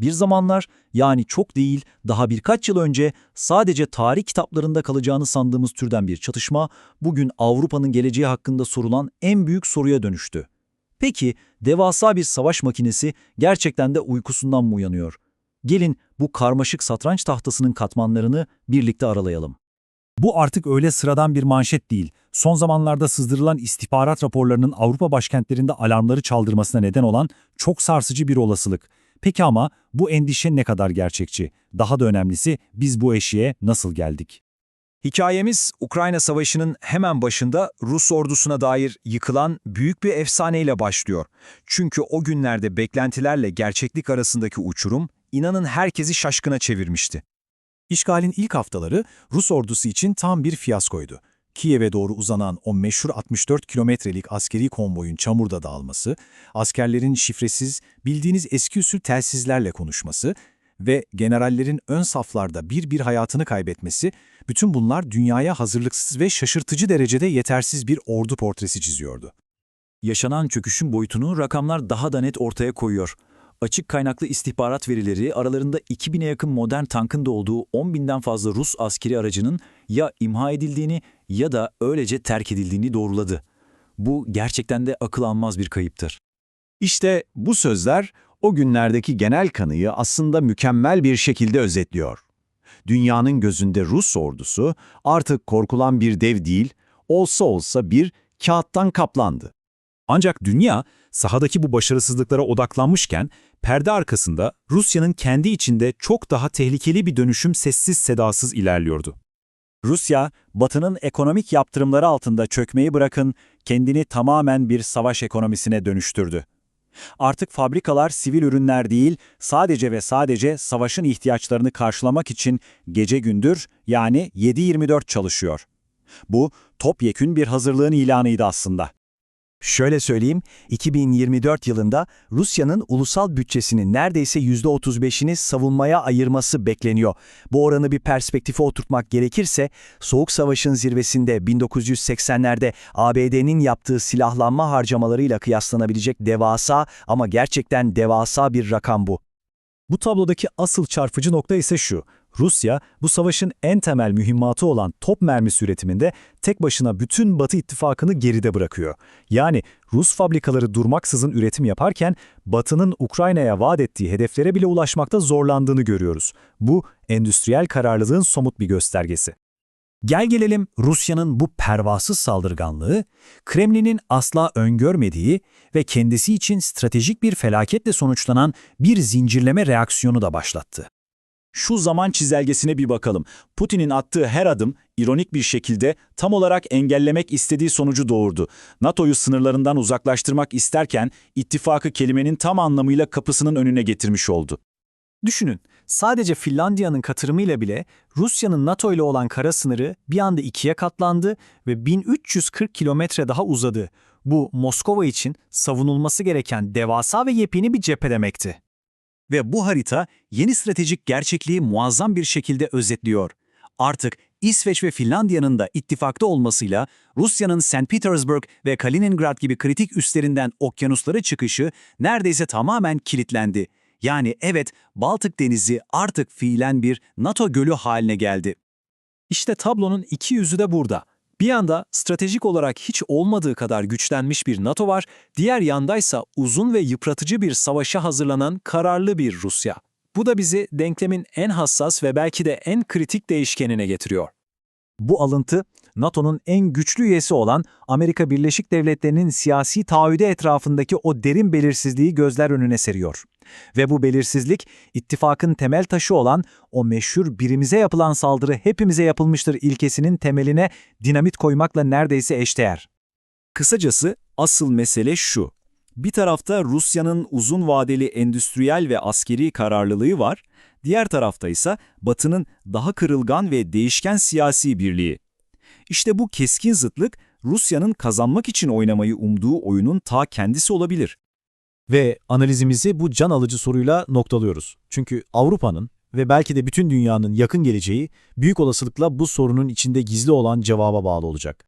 Bir zamanlar yani çok değil daha birkaç yıl önce sadece tarih kitaplarında kalacağını sandığımız türden bir çatışma bugün Avrupa'nın geleceği hakkında sorulan en büyük soruya dönüştü. Peki devasa bir savaş makinesi gerçekten de uykusundan mı uyanıyor? Gelin bu karmaşık satranç tahtasının katmanlarını birlikte aralayalım. Bu artık öyle sıradan bir manşet değil. Son zamanlarda sızdırılan istihbarat raporlarının Avrupa başkentlerinde alarmları çaldırmasına neden olan çok sarsıcı bir olasılık. Peki ama bu endişe ne kadar gerçekçi? Daha da önemlisi biz bu eşiğe nasıl geldik? Hikayemiz Ukrayna Savaşı'nın hemen başında Rus ordusuna dair yıkılan büyük bir efsaneyle başlıyor. Çünkü o günlerde beklentilerle gerçeklik arasındaki uçurum inanın herkesi şaşkına çevirmişti. İşgalin ilk haftaları Rus ordusu için tam bir fiyaskoydu. Kiev'e doğru uzanan o meşhur 64 kilometrelik askeri konvoyun çamurda dağılması, askerlerin şifresiz, bildiğiniz eski usul telsizlerle konuşması ve generallerin ön saflarda bir bir hayatını kaybetmesi, bütün bunlar dünyaya hazırlıksız ve şaşırtıcı derecede yetersiz bir ordu portresi çiziyordu. Yaşanan çöküşün boyutunu rakamlar daha da net ortaya koyuyor. Açık kaynaklı istihbarat verileri aralarında 2000'e yakın modern tankın da olduğu 10 binden fazla Rus askeri aracının ya imha edildiğini ya da öylece terk edildiğini doğruladı. Bu gerçekten de akıl almaz bir kayıptır. İşte bu sözler o günlerdeki genel kanıyı aslında mükemmel bir şekilde özetliyor. Dünyanın gözünde Rus ordusu artık korkulan bir dev değil, olsa olsa bir kağıttan kaplandı. Ancak dünya sahadaki bu başarısızlıklara odaklanmışken perde arkasında Rusya'nın kendi içinde çok daha tehlikeli bir dönüşüm sessiz sedasız ilerliyordu. Rusya, Batı'nın ekonomik yaptırımları altında çökmeyi bırakın, kendini tamamen bir savaş ekonomisine dönüştürdü. Artık fabrikalar sivil ürünler değil, sadece ve sadece savaşın ihtiyaçlarını karşılamak için gece gündür yani 7-24 çalışıyor. Bu topyekün bir hazırlığın ilanıydı aslında. Şöyle söyleyeyim, 2024 yılında Rusya'nın ulusal bütçesinin neredeyse %35'ini savunmaya ayırması bekleniyor. Bu oranı bir perspektife oturtmak gerekirse, Soğuk Savaş'ın zirvesinde 1980'lerde ABD'nin yaptığı silahlanma harcamalarıyla kıyaslanabilecek devasa ama gerçekten devasa bir rakam bu. Bu tablodaki asıl çarpıcı nokta ise şu. Rusya, bu savaşın en temel mühimmatı olan top mermisi üretiminde tek başına bütün Batı ittifakını geride bırakıyor. Yani Rus fabrikaları durmaksızın üretim yaparken Batı'nın Ukrayna'ya vaat ettiği hedeflere bile ulaşmakta zorlandığını görüyoruz. Bu, endüstriyel kararlılığın somut bir göstergesi. Gel gelelim Rusya'nın bu pervasız saldırganlığı, Kremlin'in asla öngörmediği ve kendisi için stratejik bir felaketle sonuçlanan bir zincirleme reaksiyonu da başlattı. Şu zaman çizelgesine bir bakalım. Putin'in attığı her adım ironik bir şekilde tam olarak engellemek istediği sonucu doğurdu. NATO'yu sınırlarından uzaklaştırmak isterken ittifakı kelimenin tam anlamıyla kapısının önüne getirmiş oldu. Düşünün, sadece Finlandiya'nın katılımıyla bile Rusya'nın NATO ile olan kara sınırı bir anda ikiye katlandı ve 1340 kilometre daha uzadı. Bu Moskova için savunulması gereken devasa ve yepyeni bir cephe demekti. Ve bu harita yeni stratejik gerçekliği muazzam bir şekilde özetliyor. Artık İsveç ve Finlandiya'nın da ittifakta olmasıyla Rusya'nın St. Petersburg ve Kaliningrad gibi kritik üslerinden okyanuslara çıkışı neredeyse tamamen kilitlendi. Yani evet Baltık Denizi artık fiilen bir NATO gölü haline geldi. İşte tablonun iki yüzü de burada. Bir yanda stratejik olarak hiç olmadığı kadar güçlenmiş bir NATO var, diğer yandaysa uzun ve yıpratıcı bir savaşa hazırlanan kararlı bir Rusya. Bu da bizi denklemin en hassas ve belki de en kritik değişkenine getiriyor. Bu alıntı, NATO'nun en güçlü üyesi olan Amerika Birleşik Devletleri'nin siyasi taahhüdü etrafındaki o derin belirsizliği gözler önüne seriyor. Ve bu belirsizlik, ittifakın temel taşı olan o meşhur birimize yapılan saldırı hepimize yapılmıştır ilkesinin temeline dinamit koymakla neredeyse eşdeğer. Kısacası asıl mesele şu. Bir tarafta Rusya'nın uzun vadeli endüstriyel ve askeri kararlılığı var, diğer tarafta ise Batı'nın daha kırılgan ve değişken siyasi birliği. İşte bu keskin zıtlık Rusya'nın kazanmak için oynamayı umduğu oyunun ta kendisi olabilir. Ve analizimizi bu can alıcı soruyla noktalıyoruz. Çünkü Avrupa'nın ve belki de bütün dünyanın yakın geleceği büyük olasılıkla bu sorunun içinde gizli olan cevaba bağlı olacak.